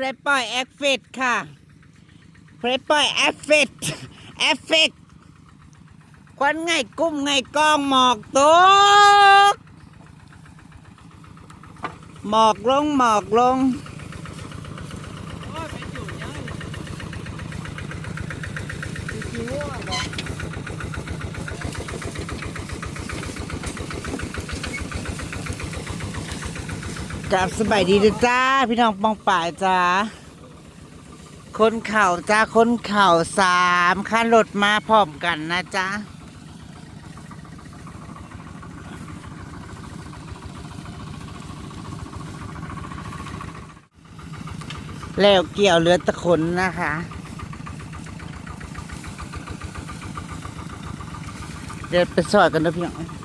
ผู้ใดปล่อยแอฟเฟตค่ะผู้ใดปล่อยแอฟเฟตแอฟเฟตควันไงกุ้มไงกองหมอกตกหมอกลงหมอกลง กับสบายดีเด้อจ้า พี่น้องปองป่ายจ้าคนเข่าจ้าคนเข่าสามขั้นรถมาพร้อมกันนะจ้าแล้วเกี่ยวเรือตะขนนะคะเดี๋ยวไปสอยกันนะพี่น้อง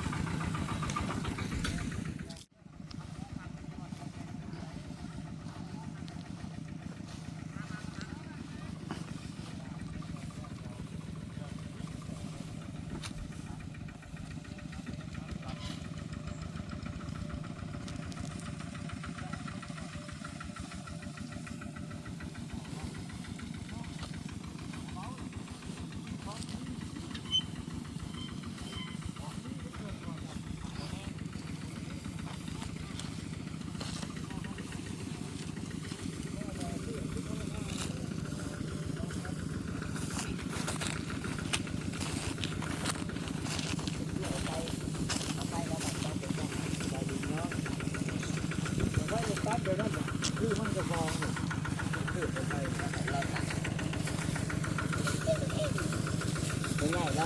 เ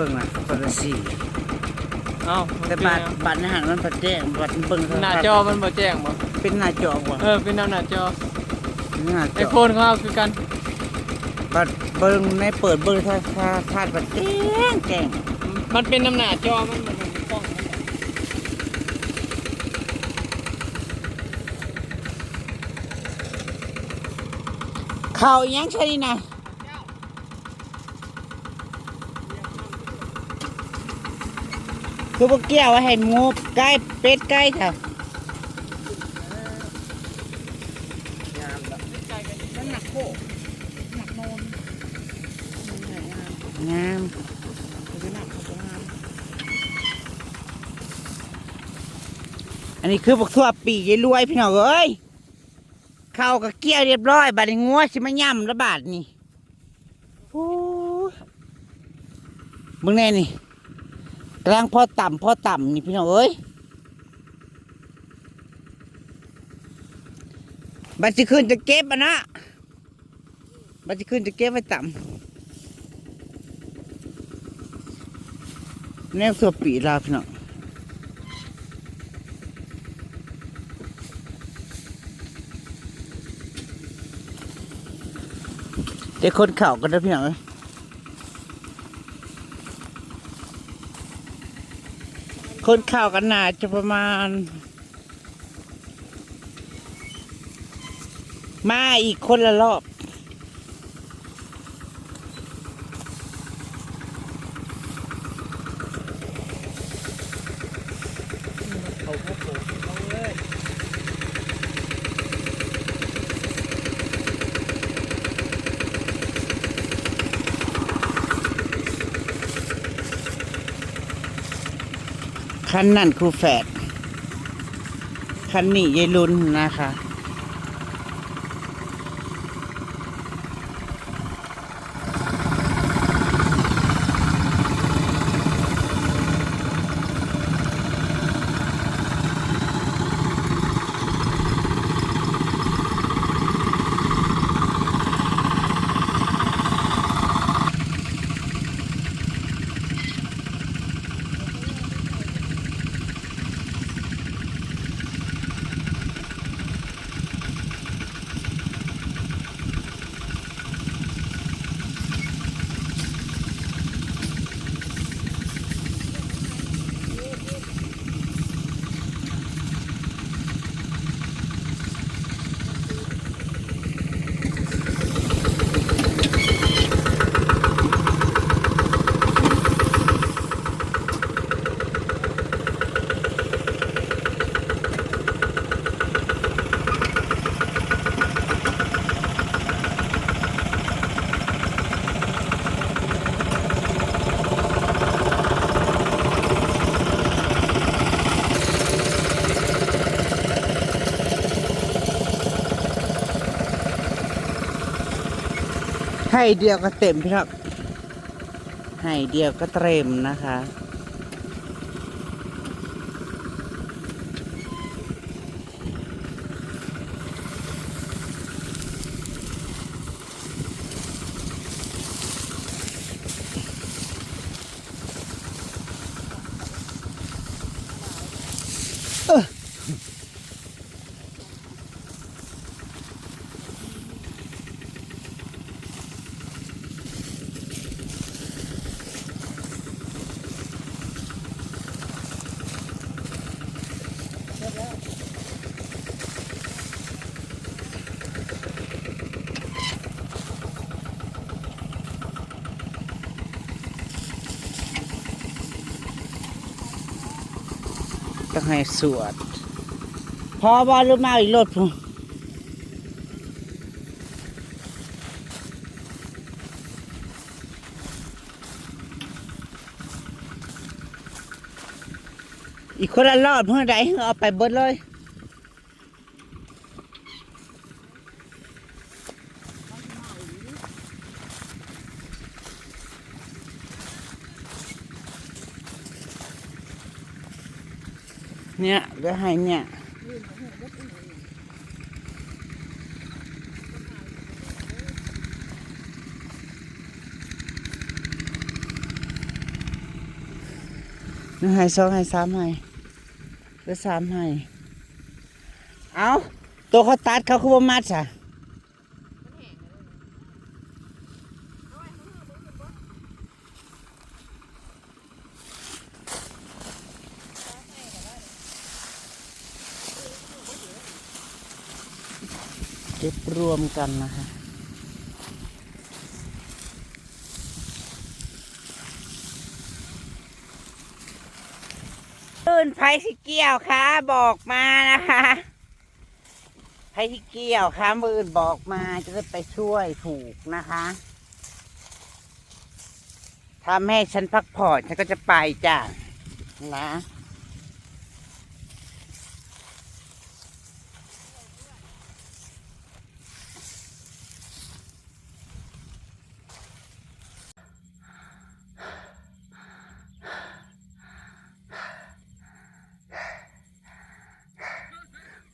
บิ่งนะปรสี เอ้าแต่บัตรบัตรอาหารมันประแจ้งบัตรเบิ่งหน้าจอมันบ่แจ้งบ่เป็นหน้าจอว่ะเออเป็นแนวหน้าจอเป็นหน้าจไออโฟนเขาเอาคือกันบัตรเบิ่งในเปิดเบิ่งถ้าถ้าถ้าบัตรแจ้งแจ้งมันเป็นน้ำหน้าจอมันมันเป็นกล้องมันเข่าอีหยังใช่นี่นะ คือพวกเกี่ยวไว้ให้งูใกล้เป็ดใกล้ค่ะงามอันนี้คือพวกทั่วปียายรวยพี่น้องเอ้ยเข้ากับเกี้ยวเรียบร้อยบาดนี้งัวสิมาย่ำระบาดนี่โอ้มึงแน่นี่ กำลังพ่อต่ำพ่อต่ำนี่พี่น้องเอ้ยบัดสิขึ้นจะเก็บอะนะบัดสิขึ้นจะเก็บไว้ต่ำแนวตัวปีลาพี่น้องเดี๋ยวคนเข่ากันนะพี่น้องเอ้ย คนข่าวกันหนาจะประมาณ มาอีกคนละรอบ เขาพวกผมเขาเลย คันนั่นครูแฝดคันนี้ยายลุนนะคะ ให้เดียวก็เต็มพี่ครับให้เดียวก็เต็มนะคะ ต้องให้สวด พอบอลรู้มาอีกรถพุ่อีกคนละรอดเพื่อใดเอาไปเบิดเลย เนี่ยก็ให้เนี่ยหนึ่งให้สองให้สามให้หรือสามให้เอาตัวเขาตัดเขาคือบ่มัดจ้ะ รวมกันนะคะตื่นไผสิเกี่ยวค่ะบอกมานะคะไผสิเกี่ยวค่ะมืออื่นบอกมาจะได้ไปช่วยถูกนะคะทำให้ฉันพักผ่อนฉันก็จะไปจ้ะนะ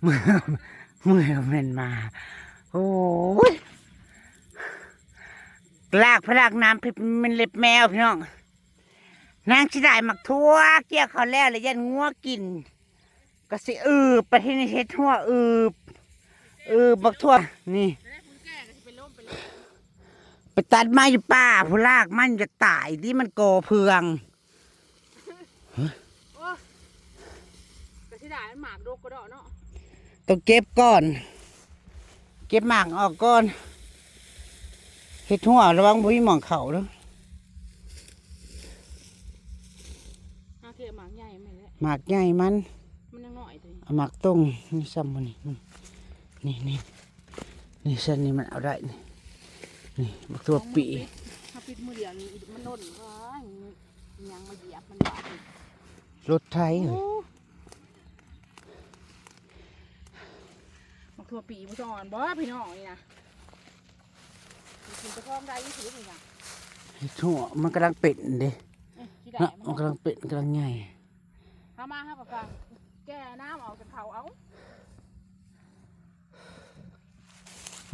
เมื่อเมื่อมันมา โอ้ยลากพลากน้ำพิมันเล็บแมวพี่น้องนางชิได้หมักทั่วเกี่ยวเขาแล้วเลยยันงัวกิน ก็สิอืบไปที่นี่เฮ็ดทั่วอืบอืบบักทั่วนี่ไปตัดไม้อยู่ป่าผู้ลากมันจะตายที่มันโกเพืองกระสิได้มันหมากโดกกระดอเนาะ ต้องเก็บก่อน เก็บหมากออกก่อนเฮ็ดหัวระวังบ่มีหมองเขาเด้อหาเทียหมากใหญ่ไม่นแหละหมากใหญ่มันมันยังน้อยตัวเอาหมากตรงนี่ซ้ำมันนี่มันนี่นี่นี่เส้นนี้มันเอาได้นี่นี่บักตัวปีถ้าปิดมือเดียวนี่มันล่นว้ายยังมาเหยียบมันบาดอีกรถไทยเอ้ย โอ้มักทั่วปีมันจะอ่อนบ่พี่น้องนี่นะกินตะพองได้ยี่สิบนี่นะเฮ็ดหัวมันกำลังเป็ดเด้เอ้ยที่ได้เนาะมัมันนกำลังเป็ดกำลังใหญ่ถ้ามาห้าปากกาแก้น้ำออกจากเขาเอา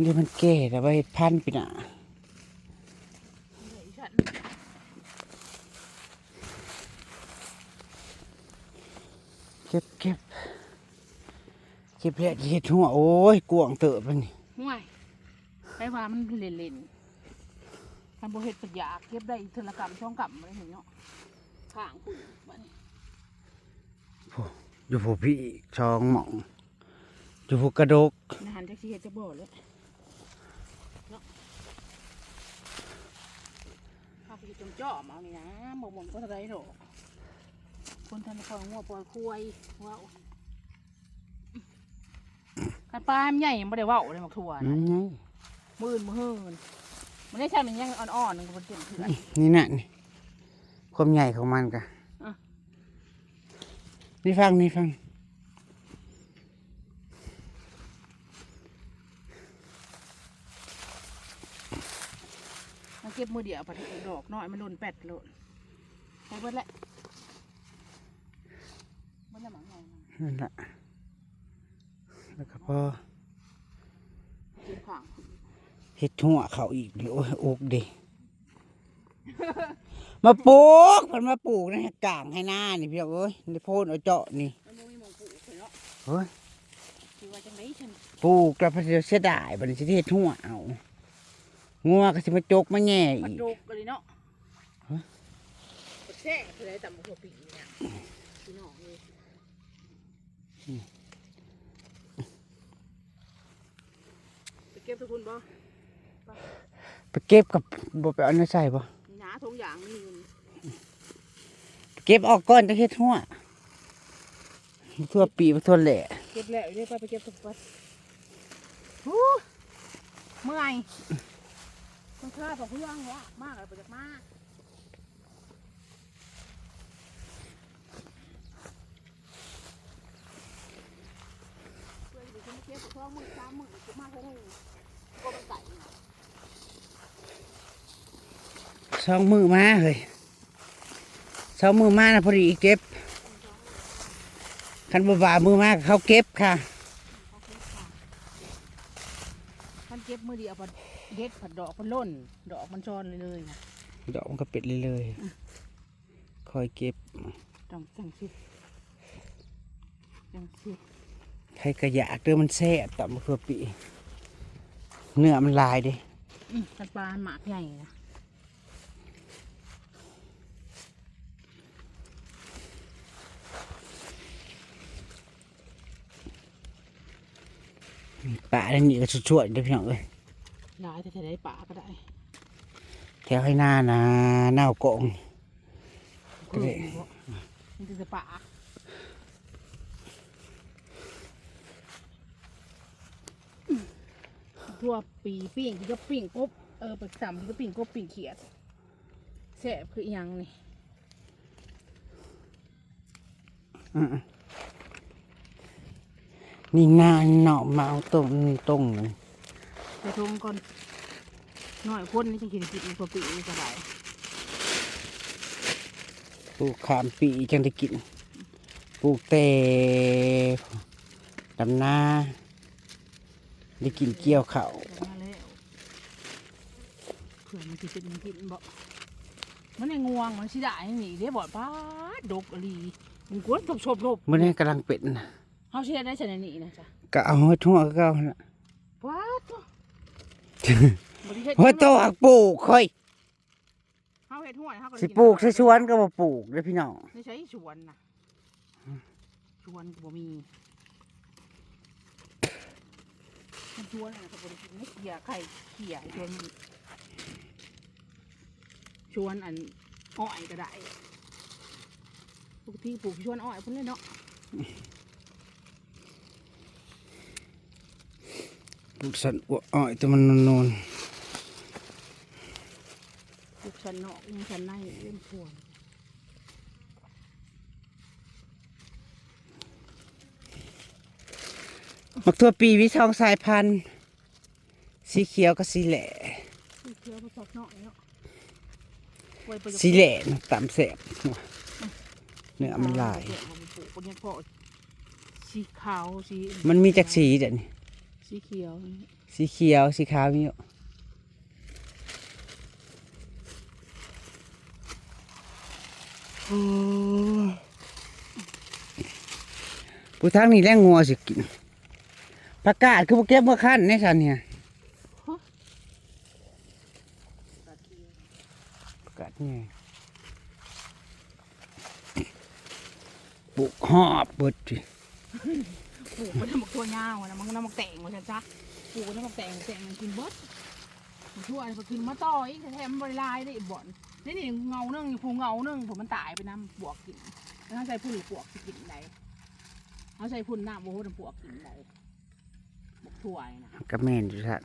นี่มันแก่แต่ว่าเฮ็ดพันธุ์ปีน่ะเฮ้ยฉันเก็บเก็บ เก็บแล้วเฮ็ดหัวโอ้ยกวางเติบมันนี่ห่วยไปว่ามันเล่นเล่นๆคันโบเฮ็ดปัญญากเก็บได้เทอละกำช่องกำอะไรเห็นเนาะข้างคุณบ้านนี้อยู่ผู้พี่ช่องหม่องอยู่ผู้กระดกอาหารจักสิเฮ็ดจะบ่เลยเนาะเอาไปจมจ่อมานี่นะบ่บ่มก็เท่าไรดอกคนทันเขางัวปล่อยคุยว้า วกันปลามันใหญ่ยังบ่ได้เว้าเลยมักทั่วนั่นะนไงมื่นมื่นมันได้ใช่มันยังอ่อนๆนึงมันเต็มเถื่อนนี่น่ะนี่ความใหญ่ของมันกะอะ นี่ฟังนี่ฟังเก็บมือเดียวผัดดอกน้อยมันโดนแปดโลดใช้เบิดแหละเบิดละหมังหน่อยมันนั่นละ แล้วก็พอเก็บข้างเฮ็ดหัวเขาอีกเดี๋ยวโอ้ยอกเดิมาปลูกมันมาปลูกนะกลางให้หน้านี่พี่น้องเอ้ยในโพนเอาเจาะนี่มันบ่มีหมองปลูกเลยเนาะเฮ้ยคือว่าจังไดฉันปลูกแล้วพอเสียดายบัดนี้สิเฮ็ดหัวเอางัวก็สิมาจกมาแง่มันอีกโดกกันเลยเนาะฮะกดแช่กันเลยตำบักหัวปีเนี่ยพี่น้องเลยไป เก็บทุกคนบ่ไปเก็บกับบ่ไปเอาเนื้อใส่บ่หนาทงอย่างนี่เงินเก็บออกก่อนจะเฮ็ดหัวทั่วปีทั่วแหล่เก็บแล้วเรียกไปไปเก็บทุกคนฮู้เมื่อยมันคลาดของเพื่อนวะมากเลยไปจากมากเพื่อนอยู่ที่มาเก็บสองหมื่นสามหมื่นเก็บมากเท่าไหร่ก็มันไก่นะสองมือมาเฮ้ยสองมือมานะพอดีเก็บคันบ่บ่ามือมาเขาเก็บค่ะมันเก็บมือเดียวผัดเด็ดผัดดอกมันล่น ดอกมันชอนเลยเลยนะดอกมันก็เป็ดเลยๆคอยเก็บต้องจังสิจังสิ ใครก็อยากเด้อมันแซ่บต่ำเพื่อปีเนื้อมันลายเดิอืมกันปลาหมากใหญ่นะป่าอันนี้ก็ช่วยๆเด้อพี่น้องเอ้ยลายแต่จะได้ปลาก็ได้ แถวให้หน้านะหน้ากองก็ได้มันจะปลา ทั่วปีปิ้งที่ก็ปิ้งกบเออไปสามที่ก็ปิ้งกบปิ้งเขียดแซ่บคืออหยังนี่อืมนี่หน้าเนาะมาเอาตรงนี่ตรงเลยไปทงก่อนหน่อยคนนี่จะกินกินตัวปีนี่ก็ได้ปลูกขามปีจังได้กินปลูกแต่ดำนา ได้กินเกี่ยวข้าวมาแล้วเผื่อมันจะเป็นกินบ่มันในงวงมันสิได้นี่เด้บ่ป้าดดกอหลีมันกวนตบชบลบเมื่อนี้กำลังเป็นนะเฮาเชื่อได้ชนิดนี้นะจ๊ะก็เอาไว้ทั่วก็เอาละว้าตัวบ่ได้เฮ็ดหัวโตหักปลูกค่อยเฮาเฮ็ดหัวเฮาก็ได้สิปลูกใส่สวนก็บ่ปลูกเด้อพี่น้องไม่ใช่สวนน่ะสวนก็บ่มี มันสวนน่ะก็บ่ได้กินไม่เขี่ยไข่เขี่ยสวนมันชวนอันอ้อยก็ได้ปกติปลูกชวนอ้อยพุ่นเลยเนาะปลูกสันอ้วอ้อยแต่มันนนปลูกชั้นนอกยังชั้นในเล่นพวง มักทั่วปีวิช่องสายพันธุ์สีเขียวกับสีแหล่คือเคี้ยวผสมเนาะเนาะไว้ประโยชน์สีแหล่น่ะตามแสบเนื้อมันลายเอไปปลูกคนยังพอสีขาวสีมันมีจักสีเดี๋ยวนี้สีเขียว สีเขียวสีขาวมีอยู่โอ้ผู้ทางนี้แรงงัวสิกิน ประกาศคือพวกเก็บเมื่อขั้นในสันเนี่ยตาเขียวประกาศไงปลูกหอบเบิดสิปลูกมันน้ำมักตัวยาวนะมันน้ำมักแต่งมาจ้ะปลูกน้ำมักแต่งแต่งมันกินเบดมันชั่วอะไรพอกินมาต่ออีกแถมบริลายได้อีกบ่อนนี่นี่เงาเนื่องผูเงาเนื่องผมมันตายไปน้ำปวกกินแล้วใส่พุ่นปวกสิกินไหนเขาใส่พุ่นน้ำโอ้โหปวกกินไหน ถั่วนี่นะก็แม่นอยู่ท่าน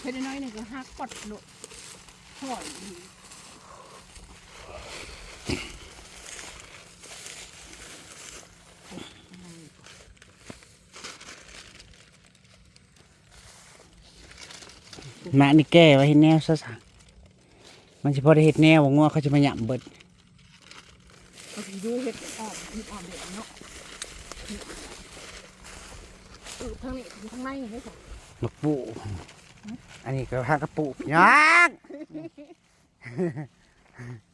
เพชรน้อยหนึ่งก็หักกดโดดถอยอีกมานี่แก้ไว้เห็นแนวซะซะมันสิพอได้เห็ดแนวว่างัวเขาจะมาหยำเบิดเอาสิดูเห็ดอ่อมเห็ดอ่อมเด็ดเนาะ ออทางนี้อยู่ทางในนี่ค่ะหมกปูอันนี้ก็หากระปุกยัก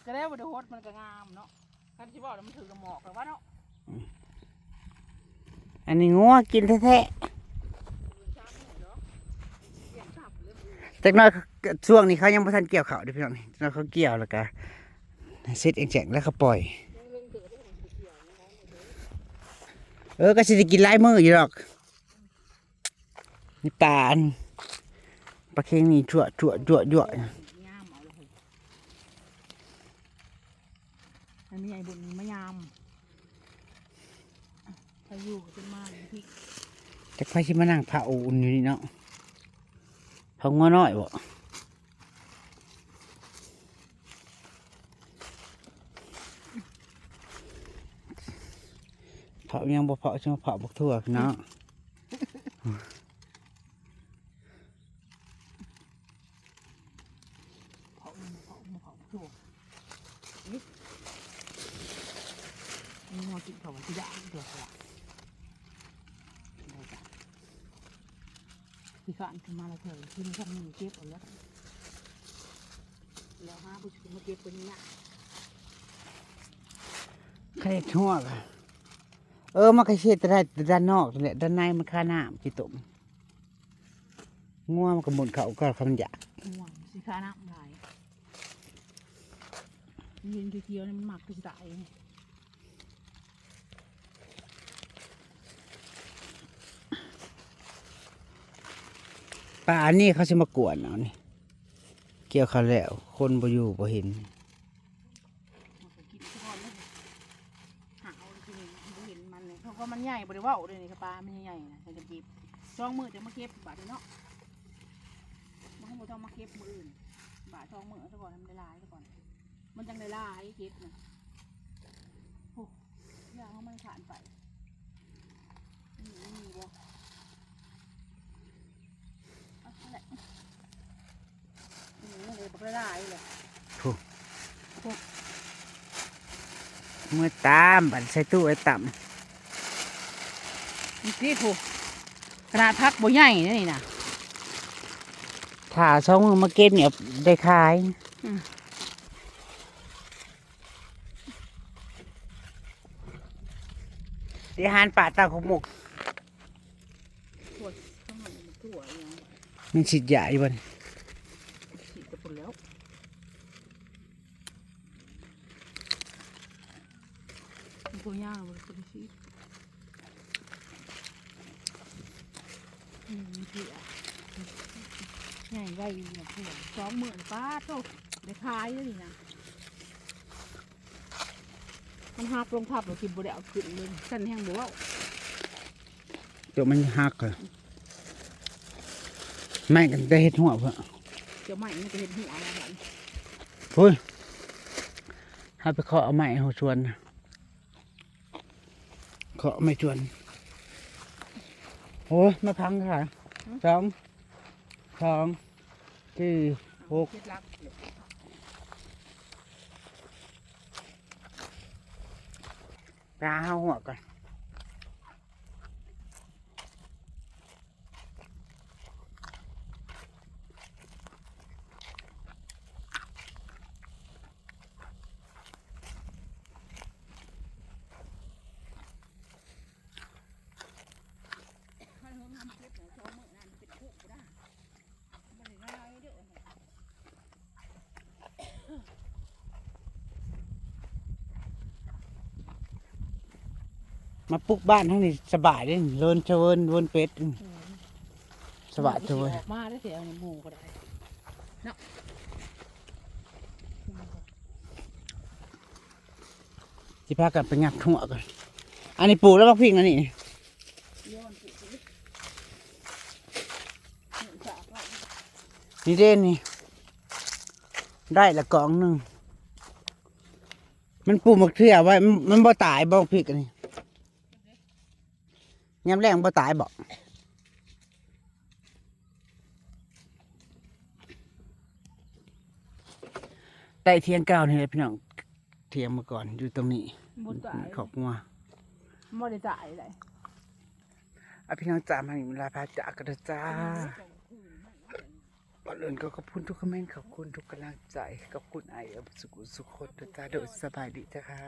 จะได้บ่ได้โฮดมันก็งามเนาะคันสิบอกแล้วมันถือกระหมอกแล้วว่าเนาะอันนี้งัวกินแท้เปลี่ยนสับเลยๆจากหน้อยช่วงนี้เขายังบ่ทันเกี่ยวเขาวเด้อพี่น้องนี่จากหน้อยเขาเกี่ยวแล้วก็เซ็ตเองแจงแล้วเขาปล่อย เออก็สิได้กินหลายมื้ออยู่ดอก นี่ปลาอันปลาเค็งนี่ชั่วชั่วชั่วชั่วงามเอาเลยอันนี้ไอ้บุญมะยามอะถ้าอยู่ก็เป็นมากพี่จักไฟสิมานั่งผ้าอุ่นอยู่นี่เนาะเขางัวน้อยบ่เผายังบ่เผาใช่ไหมเผาบักทั่วพี่เนาะ เผามันเผามันเผาถั่วนี่ นี่มากินเขาที่ได่างเดือดละได้จ้ะพี่ข้านขึ้นมาแล้วเถอะที่นี่ทำมือเก็บเอาแล้วแล้วห้าผู้ชายมาเก็บตัวนี้นี่ยใครทั่วกะเออมันก็เช็ดได้ด้านนอกแหละด้านในมันค่าน้ำกี่ตุ่มงัวมันก็หมุนเขาก็คำหยาบห่วงสิค้าน้ำลายเย็นเคี้ยวนี่มันหมักถึงตายไง ปลาอันนี้เขาจะมากวนเอานี่เกี่ยวเขาแล้ว คนบ่อยู่บ่เห็นมันก็กินเลยหาเอาทีนี้บ่เห็นมันเลยเขาก็มันใหญ่บริว่าเลยนี่กระปลามันใหญ่ๆนะจะเก็บช่องมือจะมาเก็บบาทเดียวเนาะมันก็บ่ต้องมาเก็บมืออื่นบาทช่องมือซะก่อนมันได้ลายซะก่อน มันจังได้ลายเก็บนะโอ้ยางมันขาดไปนี่มีบ่เอานั่นแหละนี่เลยบักละลายเลยเมื่อตามบันใส่ตู้ไอ้ต่นี่สิผูขนาดพักบ่ใหญ่นะนี่นะำถ้าสองมือมาเก็บเนี่ยได้ขายอืมที่หารป่าตาขมกถั่วต้องมันถั่วอย่างมันสิใหญ่บ่น ฉีดกระปุกแล้วมันตัวยากเลยตัวนี้อืมเสียใหญ่ไว้เนี่ยถั่ว สองหมื่นป้าโตได้ขายเลยนี่นะมันหักลงทับเรากินบ่ได้เอาขึ้นเลยสั่นแห้งบ่เว่าตัวมันหักเลยไม่กันได้เห็ดหัวเพื่อเดี๋ยวใหม่มันจะเห็นหัวอะไรแบบนี้เฮ้ยถ้าไปเคาะเอาไม้เอาชวนนะเคาะไม่ชวนโอ้ยมาพังค่ะสองสองสี่ หกเคล็ดลับตาเอาหัวก่อน มาปลุกบ้านทั้งนี้สบายเลยเลินเชเวินเวินเป็ดสบายเชเวินออกมาได้เสียในหมูก็ได้เนาะที่พากันไปงัดหัวกันอันนี้ปลูกแล้วบักพิงอันนี้นี่เด่นนี่ ได้ละกองหนึ่งมันปลูกมะเขือไว้ มันมันบ่ตายบ่พริกอันนี้ ยามแรงบ่ตายบ่ใต้เทียงเก้านี่แหละพี่น้องเทียงมาก่อนอยู่ตรงนี้ขอบงัวบ่ได้ตายเลยอ่พี่น้องจ๋ามาเวลาพระจ่ากระนจ้าก่อนอื่นก็ขอบคุณทุกคอมเมนต์ขอบคุณทุกกำลังใจขอบคุณไอ้สุขุสุขคนจ้าโดยสบายดีจ้าค่ะ